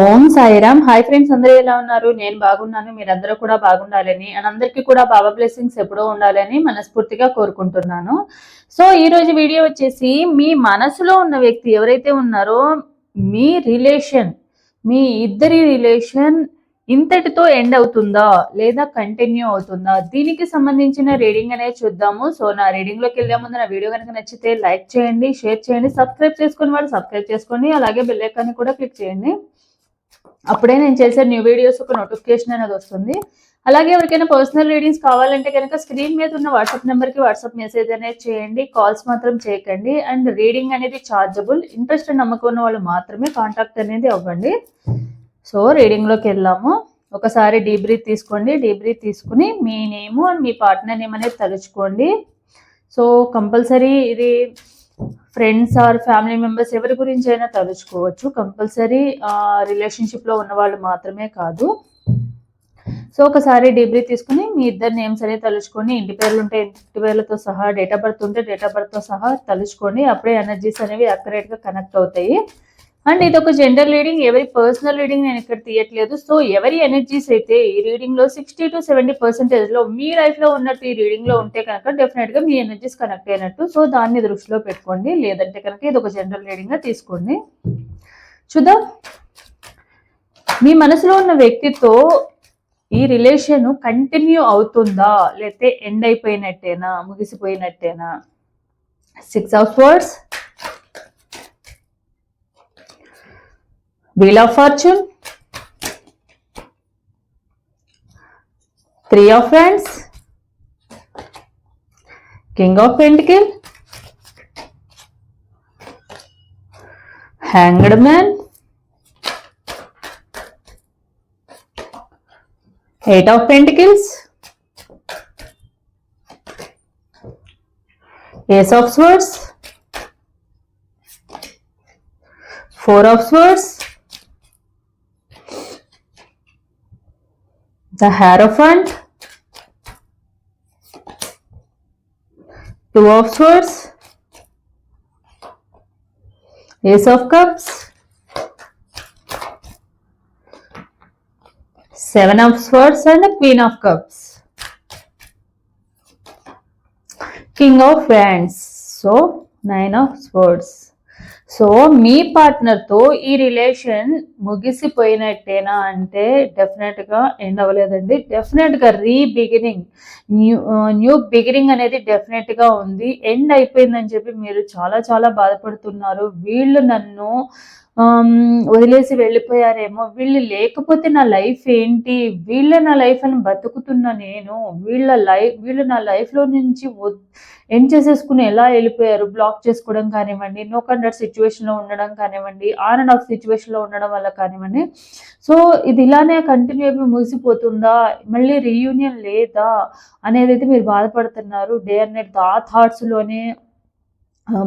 ఓం Sairam hi friends అందరూ ఎలా ఉన్నారు నేను బాగున్నాను మీరందరూ కూడా బాగుండాలని అండ్ అందరికీ కూడా బాబా బ్లెస్సింగ్స్ ఎప్పుడో ఉండాలని మనస్ఫూర్తిగా కోరుకుంటున్నాను సో ఈ రోజు వీడియో వచ్చేసి మీ మనసులో ఉన్న వ్యక్తి ఎవరైతే ఉన్నారో మీ రిలేషన్ మీ ఇద్దరి రిలేషన్ ఇంతటితో ఎండ్ అవుతుందా లేదా కంటిన్యూ అవుతుందా దీనికి సంబంధించిన రీడింగ్ అనేది చూద్దాము సో నా రీడింగ్ లోకి వెళ్ళే ముందు నా వీడియో కనుక నచ్చితే లైక్ చేయండి షేర్ చేయండి సబ్స్క్రైబ్ చేసుకుని వాళ్ళు సబ్స్క్రైబ్ చేసుకోండి అలాగే బెల్ కూడా క్లిక్ చేయండి అప్పుడే నేను చేసే న్యూ వీడియోస్ ఒక నోటిఫికేషన్ అనేది వస్తుంది అలాగే ఎవరికైనా పర్సనల్ రీడింగ్స్ కావాలంటే కనుక స్క్రీన్ మీద ఉన్న వాట్సాప్ నెంబర్కి వాట్సాప్ మెసేజ్ అనేది చేయండి కాల్స్ మాత్రం చేయకండి అండ్ రీడింగ్ అనేది ఛార్జబుల్ ఇంట్రెస్ట్ నమ్మకం ఉన్న వాళ్ళు మాత్రమే కాంటాక్ట్ అనేది అవ్వండి సో రీడింగ్లోకి వెళ్ళాము ఒకసారి డీ బ్రీత్ తీసుకోండి డీ బ్రీత్ తీసుకుని మీ నేమ్ అండ్ మీ పార్ట్నర్ నేమ్ అనేది తలుచుకోండి సో కంపల్సరీ ఇది ఫ్రెండ్స్ ఆర్ ఫ్యామిలీ మెంబర్స్ ఎవరి గురించి అయినా తలుచుకోవచ్చు కంపల్సరీ రిలేషన్షిప్లో ఉన్న వాళ్ళు మాత్రమే కాదు సో ఒకసారి డిబ్రీ తీసుకుని మీ ఇద్దరు నేమ్స్ అనేది తలుచుకొని ఇంటి పేర్లు ఉంటే ఇంటి పేర్లతో సహా డేట్ ఆఫ్ బర్త్ ఉంటే డేట్ ఆఫ్ బర్త్తో సహా తలుచుకొని అప్పుడే ఎనర్జీస్ అనేవి అక్యురేట్గా కనెక్ట్ అవుతాయి అండ్ ఇది ఒక జనరల్ రీడింగ్ ఎవరి పర్సనల్ రీడింగ్ నేను ఇక్కడ తీయట్లేదు సో ఎవరి ఎనర్జీస్ అయితే ఈ రీడింగ్ లో సిక్స్టీ టు సెవెంటీ పర్సెంటేజ్ లో మీ లైఫ్ లో ఉన్నట్టు ఈ రీడింగ్ లో ఉంటే కనుక డెఫినెట్ గా మీ ఎనర్జీస్ కనెక్ట్ అయినట్టు సో దాన్ని దృష్టిలో పెట్టుకోండి లేదంటే కనుక ఇది ఒక జనరల్ రీడింగ్ గా తీసుకోండి చూద్దాం మీ మనసులో ఉన్న వ్యక్తితో ఈ రిలేషన్ కంటిన్యూ అవుతుందా లేతే ఎండ్ అయిపోయినట్టేనా ముగిసిపోయినట్టేనా six of swords Wheel of Fortune, Three of Wands, King of Pentacles, Hanged Man, Eight of Pentacles, Ace of Swords, Four of Swords, the Hierophant, Two of Swords, Ace of Cups, Seven of Swords and the Queen of Cups. King of Wands. So, Nine of Swords. So మీ పార్ట్నర్తో ఈ relation ముగిసిపోయినట్టేనా అంటే డెఫినెట్గా end అవ్వలేదండి డెఫినెట్గా rebeginning new new beginning అనేది డెఫినెట్గా ఉంది ఎండ్ అయిపోయిందని చెప్పి మీరు చాలా చాలా బాధపడుతున్నారు వీళ్ళు నన్ను వదిలేసి వెళ్ళిపోయారేమో వీళ్ళు లేకపోతే నా లైఫ్ ఏంటి వీళ్ళ నా లైఫ్ అని బతుకుతున్న నేను వీళ్ళ లైఫ్ వీళ్ళు నా లైఫ్లో నుంచి ఎం చేసేసుకుని ఎలా వెళ్ళిపోయారు బ్లాక్ చేసుకోవడం కానివ్వండి నో కండర్ సిచ్యువేషన్లో ఉండడం కానివ్వండి ఆన్ అండ్ ఆఫ్ సిచ్యువేషన్లో ఉండడం వల్ల కానివ్వండి సో ఇది ఇలానే కంటిన్యూ అయిపోయి ముగిసిపోతుందా మళ్ళీ రీయూనియన్ లేదా అనేది అయితే మీరు బాధపడుతున్నారు డే అండ్ నైట్ ఆ థాట్స్లోనే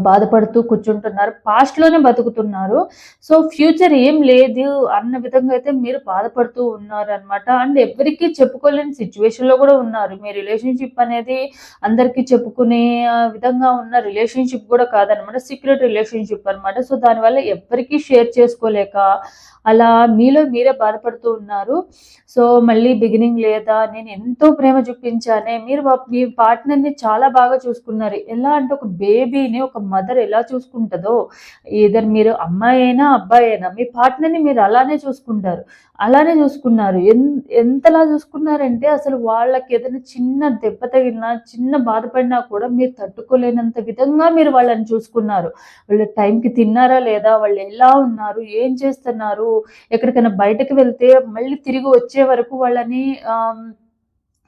బాధపడుతూ కూర్చుంటున్నారు పాస్ట్లోనే బతుకుతున్నారు సో ఫ్యూచర్ ఏం లేదు అన్న విధంగా అయితే మీరు బాధపడుతూ ఉన్నారు అనమాట అండ్ ఎవరికి చెప్పుకోలేని సిచ్యువేషన్లో కూడా ఉన్నారు మీ రిలేషన్షిప్ అనేది అందరికీ చెప్పుకునే విధంగా ఉన్న రిలేషన్షిప్ కూడా కాదనమాట సీక్రెట్ రిలేషన్షిప్ అనమాట సో దానివల్ల ఎవరికి షేర్ చేసుకోలేక అలా మీలో మీరే బాధపడుతూ ఉన్నారు సో మళ్ళీ బిగినింగ్ లేదా నేను ఎంతో ప్రేమ చూపించానే మీరు మీ పార్ట్నర్ని చాలా బాగా చూసుకున్నారు ఎలా అంటే ఒక బేబీని ఒక మదర్ ఎలా చూసుకుంటుందో ఏదర్ మీరు అమ్మాయి అయినా అబ్బాయి అయినా మీ పార్ట్నర్ని మీరు అలానే చూసుకుంటారు అలానే చూసుకున్నారు ఎంతలా చూసుకున్నారంటే అసలు వాళ్ళకి ఏదైనా చిన్న దెబ్బ తగిలినా చిన్న బాధపడినా కూడా మీరు తట్టుకోలేనంత విధంగా మీరు వాళ్ళని చూసుకున్నారు వాళ్ళు టైంకి తిన్నారా లేదా వాళ్ళు ఎలా ఉన్నారు ఏం చేస్తున్నారు ఎక్కడికైనా బయటకు వెళ్తే మళ్ళీ తిరిగి వచ్చే వరకు వాళ్ళని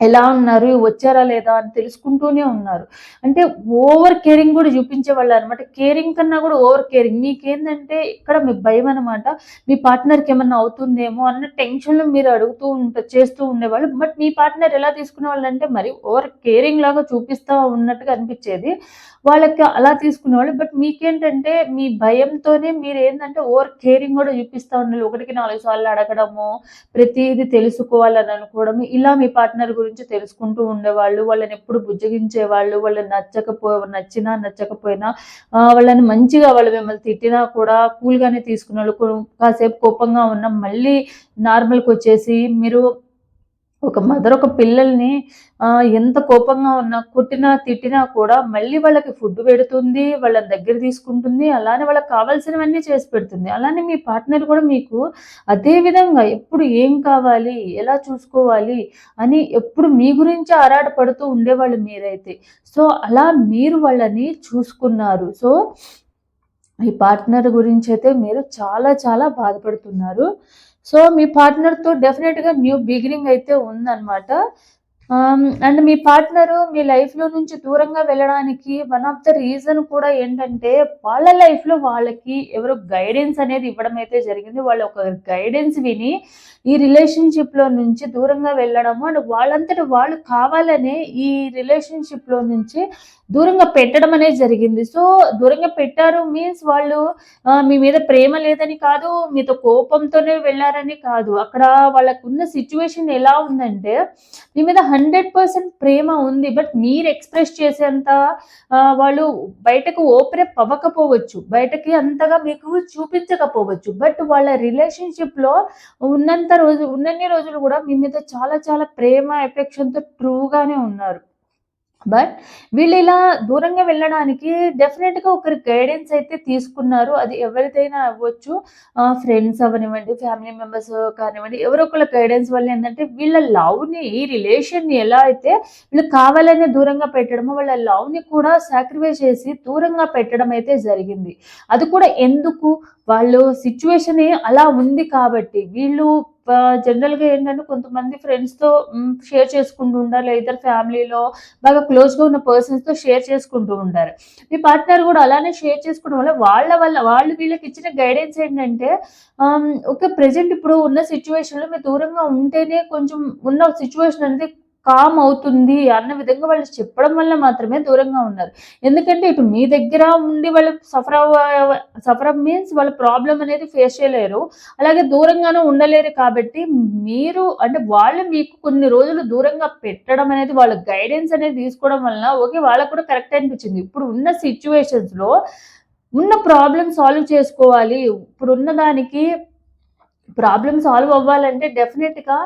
ఎలా ఉన్నారు వచ్చారా లేదా అని తెలుసుకుంటూనే ఉన్నారు అంటే ఓవర్ కేరింగ్ కూడా చూపించే వాళ్ళు అనమాట కేరింగ్ కన్నా కూడా ఓవర్ కేరింగ్ మీకేందంటే ఇక్కడ మీ భయం అనమాట మీ పార్ట్నర్కి ఏమన్నా అవుతుందేమో అన్న టెన్షన్లు మీరు అడుగుతూ ఉంట చేస్తూ ఉండేవాళ్ళు బట్ మీ పార్ట్నర్ ఎలా తీసుకునే వాళ్ళు అంటే మరి ఓవర్ కేరింగ్ లాగా చూపిస్తా ఉన్నట్టుగా అనిపించేది వాళ్ళకి అలా తీసుకునేవాళ్ళు బట్ మీకేంటంటే మీ భయంతోనే మీరు ఏంటంటే ఓవర్ కేరింగ్ కూడా చూపిస్తూ ఉండాలి ఒకటికి నాలుగు సార్లు అడగడము ప్రతిదీ తెలుసుకోవాలని అనుకోవడం ఇలా మీ పార్ట్నర్ గురించి తెలుసుకుంటూ ఉండేవాళ్ళు వాళ్ళని ఎప్పుడు బుజ్జగించేవాళ్ళు వాళ్ళు నచ్చకపో నచ్చినా నచ్చకపోయినా వాళ్ళని మంచిగా వాళ్ళు మిమ్మల్ని తిట్టినా కూడా కూల్గానే తీసుకునే వాళ్ళు కాసేపు కోపంగా ఉన్న మళ్ళీ నార్మల్కి వచ్చేసి మీరు ఒక మదర్ ఒక పిల్లల్ని ఎంత కోపంగా ఉన్నా కుట్టినా తిట్టినా కూడా మళ్ళీ వాళ్ళకి ఫుడ్ పెడుతుంది వాళ్ళ దగ్గర తీసుకుంటుంది అలానే వాళ్ళకి కావాల్సినవన్నీ చేసి పెడుతుంది అలానే మీ పార్ట్నర్ కూడా మీకు అదే విధంగా ఎప్పుడు ఏం కావాలి ఎలా చూసుకోవాలి అని ఎప్పుడు మీ గురించి ఆరాట పడుతూ ఉండేవాళ్ళు మీరైతే సో అలా మీరు వాళ్ళని చూసుకున్నారు సో ఈ పార్ట్నర్ గురించి అయితే మీరు చాలా చాలా బాధపడుతున్నారు సో మీ పార్ట్నర్తో డెఫినెట్గా న్యూ బిగినింగ్ అయితే ఉందన్నమాట అండ్ um, మీ పార్ట్నరు మీ లైఫ్లో నుంచి దూరంగా వెళ్ళడానికి వన్ ఆఫ్ ద రీజన్ కూడా ఏంటంటే వాళ్ళ లైఫ్లో వాళ్ళకి ఎవరు గైడెన్స్ అనేది ఇవ్వడం అయితే జరిగింది వాళ్ళు ఒక గైడెన్స్ విని ఈ రిలేషన్షిప్లో నుంచి దూరంగా వెళ్ళడము అండ్ వాళ్ళంతటి వాళ్ళు కావాలనే ఈ రిలేషన్షిప్లో నుంచి దూరంగా పెట్టడం అనేది జరిగింది సో దూరంగా పెట్టారు మీన్స్ వాళ్ళు uh, మీ మీద ప్రేమ లేదని కాదు మీతో కోపంతోనే వెళ్ళారని కాదు అక్కడ వాళ్ళకున్న సిచ్యువేషన్ ఎలా ఉందంటే మీ మీద హండ్రెడ్ పర్సెంట్ ప్రేమ ఉంది బట్ మీరు ఎక్స్ప్రెస్ చేసేంత వాళ్ళు బయటకు ఓపెన్ అవ్వకపోవచ్చు బయటకి అంతగా మీకు చూపించకపోవచ్చు బట్ వాళ్ళ రిలేషన్షిప్లో ఉన్నంత రోజు ఉన్నన్ని రోజులు కూడా మీ మీద చాలా చాలా ప్రేమ ఎఫెక్షన్తో ట్రూగానే ఉన్నారు బట్ వీళ్ళు ఇలా దూరంగా వెళ్ళడానికి డెఫినెట్గా ఒకరి గైడెన్స్ అయితే తీసుకున్నారు అది ఎవరిదైనా అవ్వచ్చు ఫ్రెండ్స్ అవనివ్వండి ఫ్యామిలీ మెంబర్స్ కానివ్వండి ఎవరో ఒకళ్ళ గైడెన్స్ వల్ల ఏంటంటే వీళ్ళ లవ్ని ఈ రిలేషన్ని ఎలా అయితే వీళ్ళు కావాలనే దూరంగా పెట్టడమో వాళ్ళ లవ్ని కూడా సాక్రిఫైస్ చేసి దూరంగా పెట్టడం అయితే జరిగింది అది కూడా ఎందుకు వాళ్ళు సిచ్యువేషన్ అలా ఉంది కాబట్టి వీళ్ళు జనరల్గా ఏంటంటే కొంతమంది ఫ్రెండ్స్తో షేర్ చేసుకుంటూ ఉంటారు లేదా ఫ్యామిలీలో బాగా క్లోజ్గా ఉన్న పర్సన్స్తో షేర్ చేసుకుంటూ ఉంటారు మీ పార్ట్నర్ కూడా అలానే షేర్ చేసుకోవడం వల్ల వాళ్ళ వల్ల వాళ్ళు వీళ్ళకి ఇచ్చిన గైడెన్స్ ఏంటంటే ఓకే ప్రజెంట్ ఇప్పుడు ఉన్న సిచ్యువేషన్లో మీరు దూరంగా ఉంటేనే కొంచెం ఉన్న సిచ్యువేషన్ అనేది కామ్ అవుతుంది అన్న విధంగా వాళ్ళు చెప్పడం వల్ల మాత్రమే దూరంగా ఉన్నారు ఎందుకంటే ఇటు మీ దగ్గర ఉండి వాళ్ళు సఫర్ సఫర్ మీన్స్ వాళ్ళ ప్రాబ్లం అనేది ఫేస్ చేయలేరు అలాగే దూరంగానూ ఉండలేరు కాబట్టి మీరు అంటే వాళ్ళు మీకు కొన్ని రోజులు దూరంగా పెట్టడం అనేది వాళ్ళ గైడెన్స్ అనేది తీసుకోవడం వల్ల ఓకే వాళ్ళకు కూడా కరెక్ట్ అనిపించింది ఇప్పుడు ఉన్న సిచ్యువేషన్స్లో ఉన్న ప్రాబ్లం సాల్వ్ చేసుకోవాలి ఇప్పుడు ఉన్న దానికి ప్రాబ్లమ్ సాల్వ్ అవ్వాలంటే డెఫినెట్గా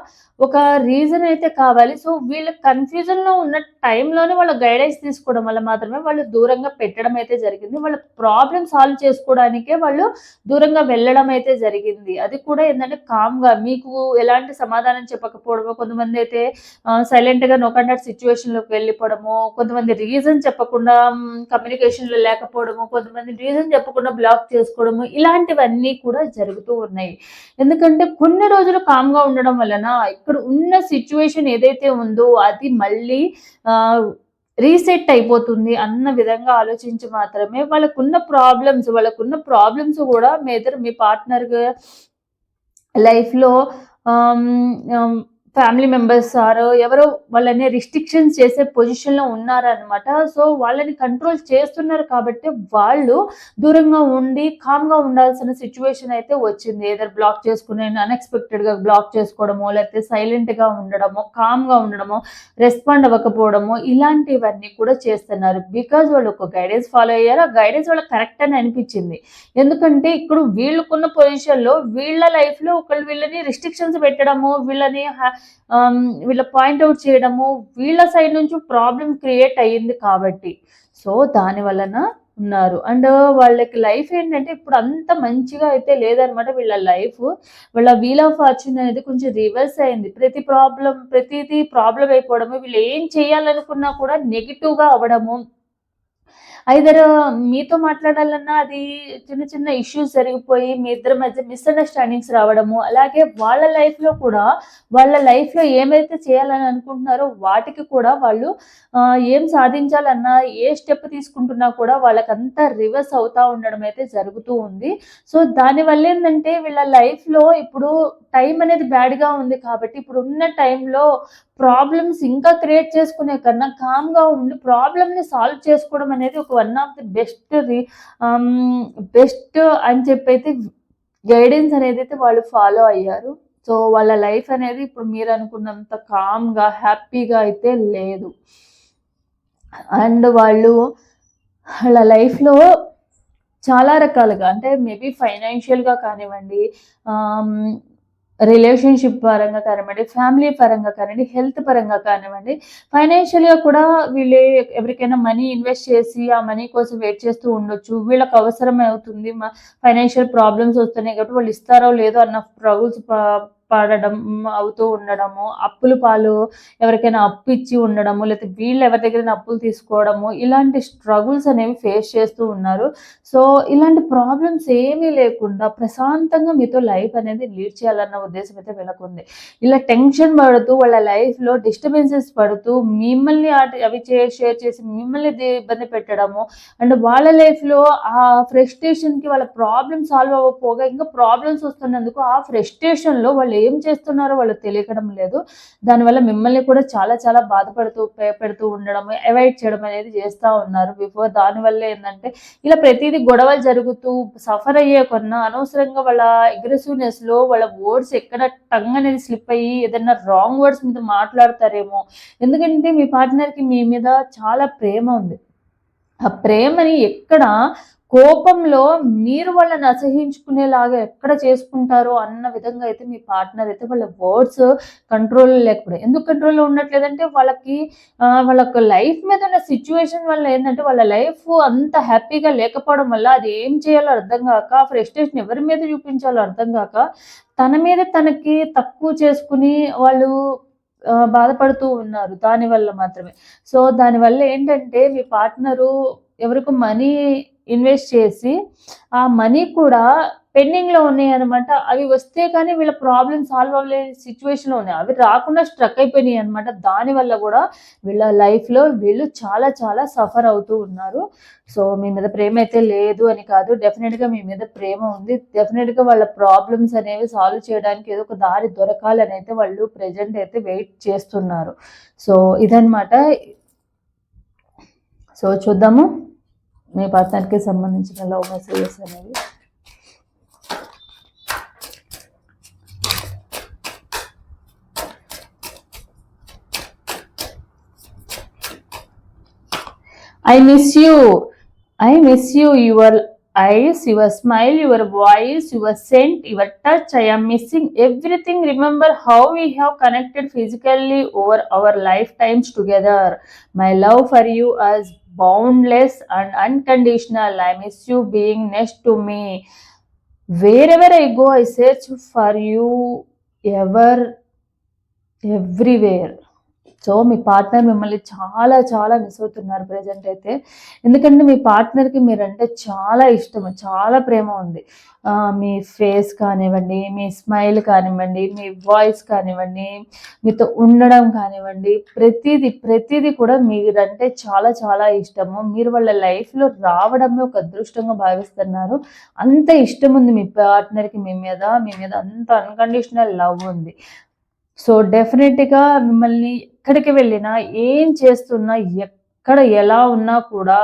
ఒక రీజన్ అయితే కావాలి సో వీళ్ళ కన్ఫ్యూజన్లో ఉన్న టైంలోనే వాళ్ళ గైడెన్స్ తీసుకోవడం వల్ల మాత్రమే వాళ్ళు దూరంగా పెట్టడం అయితే జరిగింది వాళ్ళ ప్రాబ్లమ్ సాల్వ్ చేసుకోవడానికే వాళ్ళు దూరంగా వెళ్ళడం అయితే జరిగింది అది కూడా ఏంటంటే కామ్గా మీకు ఎలాంటి సమాధానం చెప్పకపోవడము కొంతమంది అయితే సైలెంట్గా నో కండక్ట్ సిచ్యువేషన్లోకి వెళ్ళిపోవడము కొంతమంది రీజన్ చెప్పకుండా కమ్యూనికేషన్లో లేకపోవడము కొంతమంది రీజన్ చెప్పకుండా బ్లాక్ చేసుకోవడము ఇలాంటివన్నీ కూడా జరుగుతూ ఉన్నాయి ఎందుకంటే కొన్ని రోజులు కామ్గా ఉండడం వలన ఇక్కడ ఉన్న సిచ్యువేషన్ ఏదైతే ఉందో అది మళ్ళీ రీసెట్ అయిపోతుంది అన్న విధంగా ఆలోచించి మాత్రమే వాళ్ళకున్న ప్రాబ్లమ్స్ వాళ్ళకున్న ప్రాబ్లమ్స్ కూడా మీ ఇద్దరు మీ పార్ట్నర్ లైఫ్లో ఫ్యామిలీ మెంబర్స్ సారో ఎవరో వాళ్ళని రిస్ట్రిక్షన్స్ చేసే పొజిషన్లో ఉన్నారనమాట సో వాళ్ళని కంట్రోల్ చేస్తున్నారు కాబట్టి వాళ్ళు దూరంగా ఉండి కామ్గా ఉండాల్సిన సిచ్యువేషన్ అయితే వచ్చింది ఏదో బ్లాక్ చేసుకునే అన్ఎక్స్పెక్టెడ్గా బ్లాక్ చేసుకోవడమో లేకపోతే సైలెంట్గా ఉండడమో కామ్గా ఉండడమో రెస్పాండ్ అవ్వకపోవడమో ఇలాంటివన్నీ కూడా చేస్తున్నారు బికాజ్ వాళ్ళు ఒక గైడెన్స్ ఫాలో అయ్యారు ఆ గైడెన్స్ వాళ్ళకి కరెక్ట్ అని అనిపించింది ఎందుకంటే ఇక్కడ వీళ్ళకున్న పొజిషన్లో వీళ్ళ లైఫ్లో ఒకళ్ళు వీళ్ళని రిస్ట్రిక్షన్స్ పెట్టడము వీళ్ళని వీళ్ళ పాయింట్అవుట్ చేయడము వీళ్ళ సైడ్ నుంచి ప్రాబ్లం క్రియేట్ అయ్యింది కాబట్టి సో దాని వలన ఉన్నారు అండ్ వాళ్ళకి లైఫ్ ఏంటంటే ఇప్పుడు అంత మంచిగా అయితే లేదనమాట వీళ్ళ లైఫ్ వాళ్ళ వీల్ ఆఫ్ ఫార్చ్యూన్ అనేది కొంచెం రివర్స్ అయింది ప్రతి ప్రాబ్లం ప్రతిదీ ప్రాబ్లం అయిపోవడము వీళ్ళు ఏం చేయాలనుకున్నా కూడా నెగిటివ్గా అవ్వడము ఐదర్ మీతో మాట్లాడాలన్నా అది చిన్న చిన్న ఇష్యూస్ జరిగిపోయి మీ ఇద్దరి మధ్య మిస్అండర్స్టాండింగ్స్ రావడము అలాగే వాళ్ళ లైఫ్లో కూడా వాళ్ళ లైఫ్లో ఏమైతే చేయాలని అనుకుంటున్నారో వాటికి కూడా వాళ్ళు ఏం సాధించాలన్నా ఏ స్టెప్ తీసుకుంటున్నా కూడా వాళ్ళకంతా రివర్స్ అవుతా ఉండడం అయితే జరుగుతూ ఉంది సో దానివల్ల ఏంటంటే వీళ్ళ లైఫ్లో ఇప్పుడు టైం అనేది బ్యాడ్గా ఉంది కాబట్టి ఇప్పుడు ఉన్న టైంలో ప్రాబ్లమ్స్ ఇంకా క్రియేట్ చేసుకునే కన్నా కామ్గా ఉండి ప్రాబ్లమ్ని సాల్వ్ చేసుకోవడం అనేది ఒక one of the best best అని చెప్పి అయితే గైడెన్స్ అనేది అయితే వాళ్ళు ఫాలో అయ్యారు సో వాళ్ళ లైఫ్ అనేది ఇప్పుడు మీరు అనుకున్నంత కామ్గా హ్యాపీగా అయితే లేదు అండ్ వాళ్ళు వాళ్ళ లైఫ్లో చాలా రకాలుగా అంటే మేబీ ఫైనాన్షియల్గా కానివ్వండి um, రిలేషన్షిప్ పరంగా కానివ్వండి ఫ్యామిలీ పరంగా కానివ్వండి హెల్త్ పరంగా కానివ్వండి ఫైనాన్షియల్గా కూడా వీళ్ళు ఎవరికైనా మనీ ఇన్వెస్ట్ చేసి ఆ మనీ కోసం వెయిట్ చేస్తూ ఉండొచ్చు వీళ్ళకి అవసరం అవుతుంది ఫైనాన్షియల్ ప్రాబ్లమ్స్ వస్తున్నాయి కాబట్టి వాళ్ళు ఇస్తారో లేదో అన్న ట్రబుల్స్ పడడం అవుతూ ఉండడము అప్పుల పాలు ఎవరికైనా అప్పు ఇచ్చి ఉండడము లేకపోతే వీళ్ళు ఎవరి దగ్గర అప్పులు తీసుకోవడము ఇలాంటి స్ట్రగుల్స్ అనేవి ఫేస్ చేస్తూ ఉన్నారు సో ఇలాంటి ప్రాబ్లమ్స్ ఏమీ లేకుండా ప్రశాంతంగా మీతో లైఫ్ అనేది లీడ్ చేయాలన్న ఉద్దేశం అయితే వీళ్ళకుంది ఇలా టెన్షన్ పడుతూ వాళ్ళ లైఫ్లో డిస్టర్బెన్సెస్ పడుతూ మిమ్మల్ని అవి షేర్ చేసి మిమ్మల్ని ఇబ్బంది పెట్టడము అండ్ వాళ్ళ లైఫ్లో ఆ ఫ్రస్ట్రేషన్కి వాళ్ళ ప్రాబ్లమ్ సాల్వ్ అవ్వకపోగా ఇంకా ప్రాబ్లమ్స్ వస్తున్నందుకు ఆ ఫ్రస్ట్రేషన్లో వాళ్ళు ఏం చేస్తున్నారో వాళ్ళు తెలియకడం లేదు దానివల్ల మిమ్మల్ని కూడా చాలా చాలా బాధపడుతూ పెడుతూ ఉండడం అవాయిడ్ చేయడం అనేది చేస్తూ ఉన్నారు బిఫోర్ దానివల్ల ఏంటంటే ఇలా ప్రతిదీ గొడవలు జరుగుతూ సఫర్ అయ్యే కొన్నా అనవసరంగా వాళ్ళ అగ్రెసివ్నెస్లో వాళ్ళ వర్డ్స్ ఎక్కడ టంగ్ అనేది స్లిప్ అయ్యి ఏదైనా రాంగ్ వర్డ్స్ మీద మాట్లాడతారేమో ఎందుకంటే మీ పార్ట్నర్కి మీ మీద చాలా ప్రేమ ఉంది ఆ ప్రేమని ఎక్కడ కోపంలో మీరు వాళ్ళని అసహించుకునేలాగా ఎక్కడ చేసుకుంటారో అన్న విధంగా అయితే మీ పార్ట్నర్ అయితే వాళ్ళ వర్డ్స్ కంట్రోల్ లేకపోతే ఎందుకు కంట్రోల్లో ఉండట్లేదంటే వాళ్ళకి వాళ్ళకు లైఫ్ మీద ఉన్న సిచ్యువేషన్ వల్ల ఏంటంటే వాళ్ళ లైఫ్ అంత హ్యాపీగా లేకపోవడం వల్ల అది ఏం చేయాలో అర్థం కాక ఫ్రస్ట్రేషన్ ఎవరి మీద చూపించాలో అర్థం కాక తన మీద తనకి తక్కువ చేసుకుని వాళ్ళు బాధపడుతూ ఉన్నారు దానివల్ల మాత్రమే సో దానివల్ల ఏంటంటే మీ పార్ట్నరు ఎవరికి మనీ ఇన్వెస్ట్ చేసి ఆ మనీ కూడా పెండింగ్లో ఉన్నాయి అనమాట అవి వస్తే కానీ వీళ్ళ ప్రాబ్లమ్ సాల్వ్ అవ్వలేని సిచ్యువేషన్లో ఉన్నాయి అవి రాకుండా స్ట్రక్ అయిపోయినాయి అనమాట దానివల్ల కూడా వీళ్ళ లైఫ్లో వీళ్ళు చాలా చాలా సఫర్ అవుతూ ఉన్నారు సో మీ మీద ప్రేమ అయితే లేదు అని కాదు డెఫినెట్గా మీ మీద ప్రేమ ఉంది డెఫినెట్గా వాళ్ళ ప్రాబ్లమ్స్ అనేవి సాల్వ్ చేయడానికి ఏదో ఒక దారి దొరకాలని అయితే వాళ్ళు ప్రజెంట్ అయితే వెయిట్ చేస్తున్నారు సో ఇదనమాట సో చూద్దాము మీ పార్ట్నర్కి సంబంధించిన లవ్ మెసేజెస్ అనేవి I miss you. I miss you. Your eyes, your smile, your voice, your scent, your touch. I am missing everything. Remember how we have connected physically over our lifetimes together. My love for you is boundless and unconditional. I miss you being next to me. Wherever I go, I search for you ever, everywhere. So me partner మిమ్మల్ని చాలా చాలా miss అవుతున్నారు present అయితే ఎందుకంటే మీ పార్ట్నర్కి మీరంటే చాలా ఇష్టం చాలా ప్రేమ ఉంది మీ ఫేస్ కానివ్వండి మీ స్మైల్ కానివ్వండి మీ వాయిస్ కానివ్వండి మీతో ఉండడం కానివ్వండి ప్రతిదీ ప్రతిదీ కూడా మీరంటే చాలా చాలా ఇష్టము మీరు వాళ్ళ లైఫ్లో రావడమే ఒక అదృష్టంగా భావిస్తున్నారు అంత ఇష్టం ఉంది మీ పార్ట్నర్కి మీ మీద మీ మీద అంత అన్కండిషనల్ లవ్ ఉంది సో డెఫినెట్గా మిమ్మల్ని ఎక్కడికి వెళ్ళినా ఏం చేస్తున్నా ఎక్కడ ఎలా ఉన్నా కూడా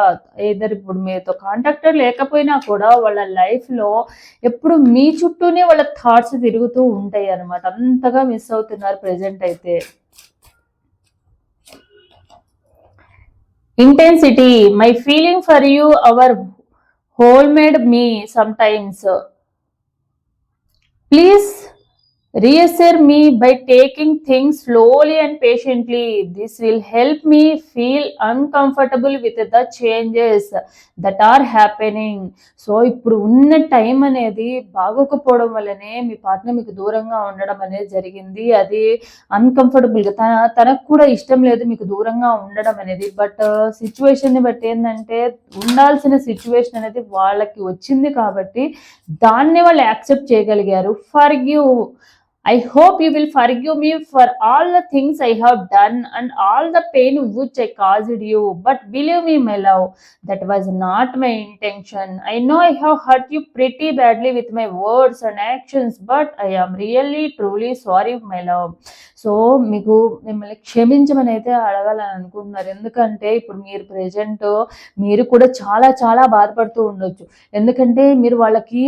ఏదర్ ఇప్పుడు మీతో కాంటాక్టర్ లేకపోయినా కూడా వాళ్ళ లైఫ్లో ఎప్పుడు మీ చుట్టూనే వాళ్ళ థాట్స్ తిరుగుతూ ఉంటాయి అనమాట అంతగా మిస్ అవుతున్నారు ప్రజెంట్ అయితే intensity my feeling for you our whole made me sometimes please reassure me by taking things slowly and patiently this will help me feel uncomfortable with the changes that are happening so ఇప్పుడు ఉన్న time అనేది బాగోకపోవడం వల్లనే మీ partner మీకు దూరంగా ఉండడం అనేది జరిగింది అది అన్కంఫర్టబుల్గా తన తనకు కూడా ఇష్టం లేదు మీకు దూరంగా ఉండడం అనేది బట్ సిచ్యువేషన్ని uh, బట్టి ఏంటంటే ఉండాల్సిన సిచ్యువేషన్ అనేది వాళ్ళకి వచ్చింది కాబట్టి దాన్ని వాళ్ళు యాక్సెప్ట్ చేయగలిగారు for I hope you will forgive me for all the things I have done and all the pain which I caused you but believe me my love that was not my intention I know I have hurt you pretty badly with my words and actions but I am really truly sorry my love so మీకు మిమ్మల్ని క్షమించమని అయితే అడగాలని అనుకుంటున్నారు ఎందుకంటే ఇప్పుడు మీరు present మీరు కూడా చాలా చాలా బాధపడుతూ ఉండొచ్చు ఎందుకంటే మీరు వాళ్ళకి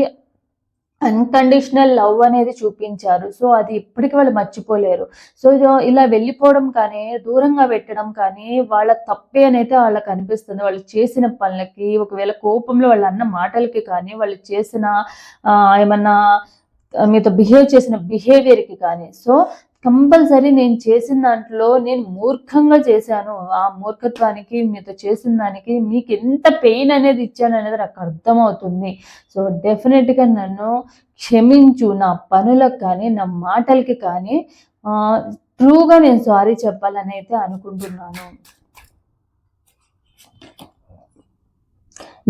అన్కండిషనల్ లవ్ అనేది చూపించారు సో అది ఇప్పటికీ వాళ్ళు మర్చిపోలేరు సో ఇలా వెళ్ళిపోవడం కానీ దూరంగా పెట్టడం కానీ వాళ్ళ తప్పే అనేది వాళ్ళకి అనిపిస్తుంది వాళ్ళు చేసిన పనులకి ఒకవేళ కోపంలో వాళ్ళు అన్న మాటలకి కానీ వాళ్ళు చేసిన ఏమన్నా మీతో బిహేవ్ చేసిన బిహేవియర్కి కానీ సో కంపల్సరీ నేను చేసిన దాంట్లో నేను మూర్ఖంగా చేశాను ఆ మూర్ఖత్వానికి మీతో చేసిన దానికి మీకు ఎంత పెయిన్ అనేది ఇచ్చాను అనేది నాకు అర్థమవుతుంది సో డెఫినెట్గా నన్ను క్షమించు నా పనులకు కానీ నా మాటలకి కానీ ట్రూగా నేను సారీ చెప్పాలని అయితే అనుకుంటున్నాను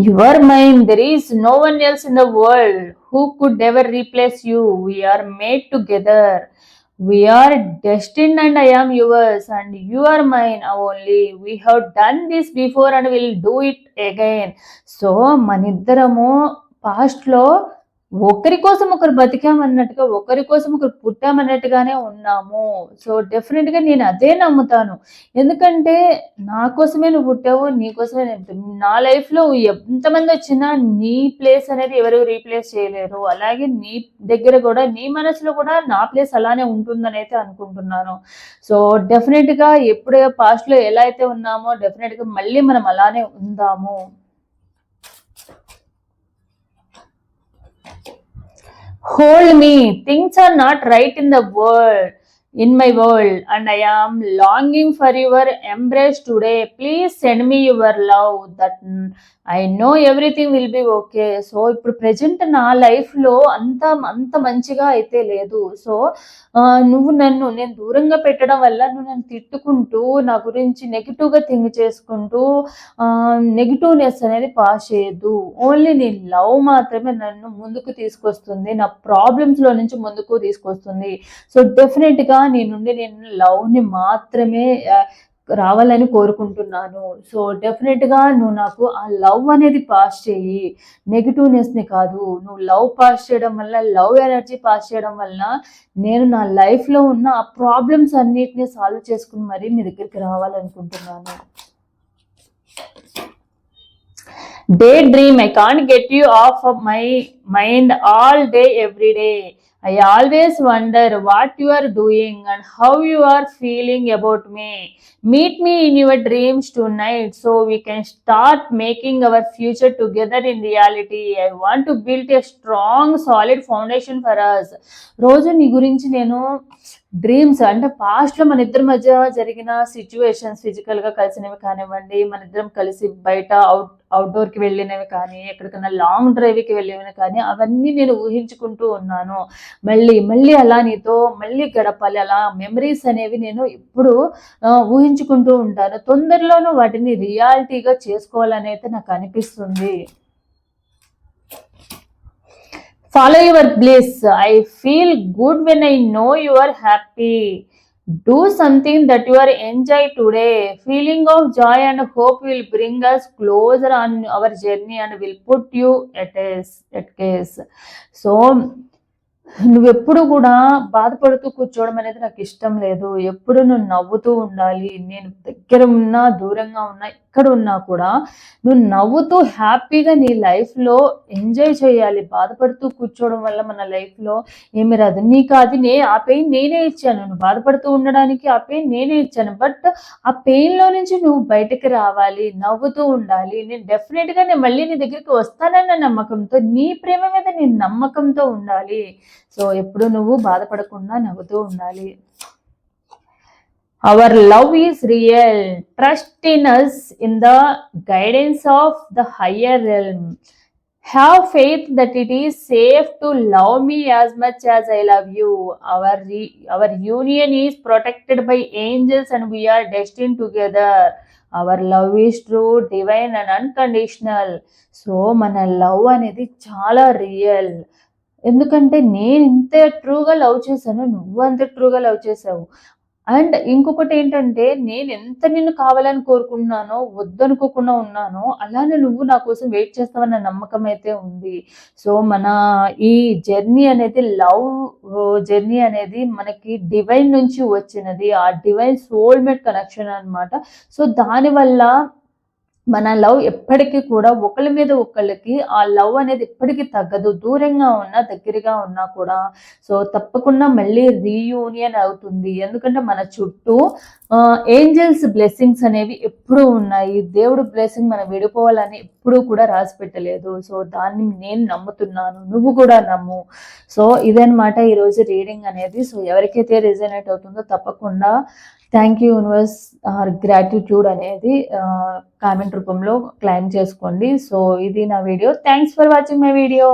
your mind there is no one else in the world who could ever replace you we're made together we're destined and I am yours and you are mine only we have done this before and will do it again so మనిద్దరము పాస్ట్లో ఒకరి కోసం ఒకరు బతికామన్నట్టుగా ఒకరి కోసం ఒకరు పుట్టామన్నట్టుగానే ఉన్నాము so డెఫినెట్గా నేను అదే నమ్ముతాను ఎందుకంటే నా కోసమే నువ్వు పుట్టావు నీ కోసమే నేను నా లైఫ్లో ఎంతమంది వచ్చినా నీ ప్లేస్ అనేది ఎవరు రీప్లేస్ చేయలేరు అలాగే నీ దగ్గర కూడా నీ మనసులో కూడా నా ప్లేస్ అలానే ఉంటుందని అయితే అనుకుంటున్నాను సో డెఫినెట్ డెఫినెట్గా ఎప్పుడు లో ఎలా అయితే ఉన్నామో డెఫినెట్ గా మళ్ళీ మనం అలానే ఉందాము Hold me. Things are not right in the world. In my world and I am longing for your embrace today please send me your love that I know everything will be okay so ఇప్పుడు present నా లైఫ్లో అంత అంత మంచిగా అయితే లేదు so నువ్వు నన్ను నేను దూరంగా పెట్టడం వల్ల నువ్వు నన్ను తిట్టుకుంటూ నా గురించి నెగిటివ్గా థింక్ చేసుకుంటూ నెగిటివ్నెస్ అనేది పాస్ చేయదు ఓన్లీ నీ లవ్ మాత్రమే నన్ను ముందుకు తీసుకొస్తుంది నా ప్రాబ్లమ్స్లో నుంచి ముందుకు తీసుకొస్తుంది సో డెఫినెట్గా నీ నుండి నేను లవ్ని మాత్రమే రావాలని కోరుకుంటున్నాను సో డెఫినెట్గా నువ్వు నాకు ఆ లవ్ అనేది పాస్ చేయి నెగిటివ్నెస్ని కాదు నువ్వు లవ్ పాస్ చేయడం వల్ల లవ్ ఎనర్జీ పాస్ చేయడం వల్ల నేను నా లైఫ్లో ఉన్న ఆ ప్రాబ్లమ్స్ అన్నిటిని సాల్వ్ చేసుకుని మరీ మీ దగ్గరికి రావాలనుకుంటున్నాను daydream I can't get you off my mind all day every day I always wonder what you are doing and how you are feeling about me meet me in your dreams tonight so we can start making our future together in reality I want to build a strong solid foundation for us రోజు నీ గురించి నేను dreams అంటే పాస్ట్లో మన ఇద్దరి మధ్య జరిగిన సిచ్యువేషన్స్ ఫిజికల్గా కలిసినవి కానివ్వండి మన ఇద్దరం కలిసి బయట అవుట్ అవుట్డోర్కి వెళ్ళినవి కానీ ఎక్కడికైనా లాంగ్ డ్రైవ్కి వెళ్ళినవి కానీ అవన్నీ నేను ఊహించుకుంటూ ఉన్నాను మళ్ళీ మళ్ళీ అలా నీతో మళ్ళీ గడపాలి అలా మెమరీస్ అనేవి నేను ఇప్పుడు ఊహించుకుంటూ ఉంటాను తొందరలోనూ వాటిని రియాలిటీగా చేసుకోవాలని అయితే నాకు అనిపిస్తుంది follow your bliss I feel good when I know you are happy do something that you are enjoy today feeling of joy and hope will bring us closer on our journey and will put you at ease at case so నువ్వెప్పుడు కూడా బాధపడుతూ కూర్చోవడం అనేది నాకు ఇష్టం లేదు ఎప్పుడు నువ్వు నవ్వుతూ ఉండాలి నేను దగ్గర ఉన్నా దూరంగా ఉన్నా ఎక్కడ ఉన్నా కూడా నువ్వు నవ్వుతూ హ్యాపీగా నీ లైఫ్లో ఎంజాయ్ చేయాలి బాధపడుతూ కూర్చోవడం వల్ల మన లైఫ్లో ఏమి రాదు నీకు అది నే ఆ పెయిన్ నేనే ఇచ్చాను నువ్వు బాధపడుతూ ఉండడానికి ఆ పెయిన్ నేనే ఇచ్చాను బట్ ఆ పెయిన్లో నుంచి నువ్వు బయటకు రావాలి నవ్వుతూ ఉండాలి నేను డెఫినెట్గా నేను మళ్ళీ నీ దగ్గరికి వస్తానన్న నమ్మకంతో నీ ప్రేమ మీద నీ నమ్మకంతో ఉండాలి సో ఎప్పుడు నువ్వు బాధపడకుండా నవ్వుతూ ఉండాలి our love is real trust in us in the guidance of the higher realm have faith that it is safe to love me as much as I love you our our union is protected by angels and we're destined together our love is true divine and unconditional so మన love అనేది చాలా real ఎందుకంటే నేను ఇంత ట్రూగా love చేశాను నువ్వు అంత ట్రూగా love చేసావు అండ్ ఇంకొకటి ఏంటంటే నేను ఎంత నిన్ను కావాలని కోరుకున్నానో వద్దనుకోకుండా ఉన్నానో అలానే నువ్వు నా కోసం వెయిట్ చేస్తావన్న నమ్మకం అయితే ఉంది సో మన ఈ జర్నీ అనేది లవ్ జర్నీ అనేది మనకి డివైన్ నుంచి వచ్చినది ఆ డివైన్ సోల్మేట్ కనెక్షన్ అనమాట సో దానివల్ల మన లవ్ ఎప్పటికీ కూడా ఒకళ్ళ మీద ఒకళ్ళకి ఆ లవ్ అనేది ఎప్పటికీ తగ్గదు దూరంగా ఉన్నా దగ్గరగా ఉన్నా కూడా సో తప్పకుండా మళ్ళీ రీయూనియన్ అవుతుంది ఎందుకంటే మన చుట్టూ ఏంజల్స్ బ్లెస్సింగ్స్ అనేవి ఎప్పుడూ ఉన్నాయి దేవుడు బ్లెస్సింగ్ మనం విడిపోవాలని ఎప్పుడూ కూడా రాసి పెట్టలేదు సో దాన్ని నేను నమ్ముతున్నాను నువ్వు కూడా నమ్ము సో ఇదనమాట ఈరోజు రీడింగ్ అనేది సో ఎవరికైతే రిజనేట్ అవుతుందో తప్పకుండా thank you universe or gratitude అనేది కామెంట్ రూపంలో క్లైమ్ చేసుకోండి సో ఇది నా video thanks for watching my video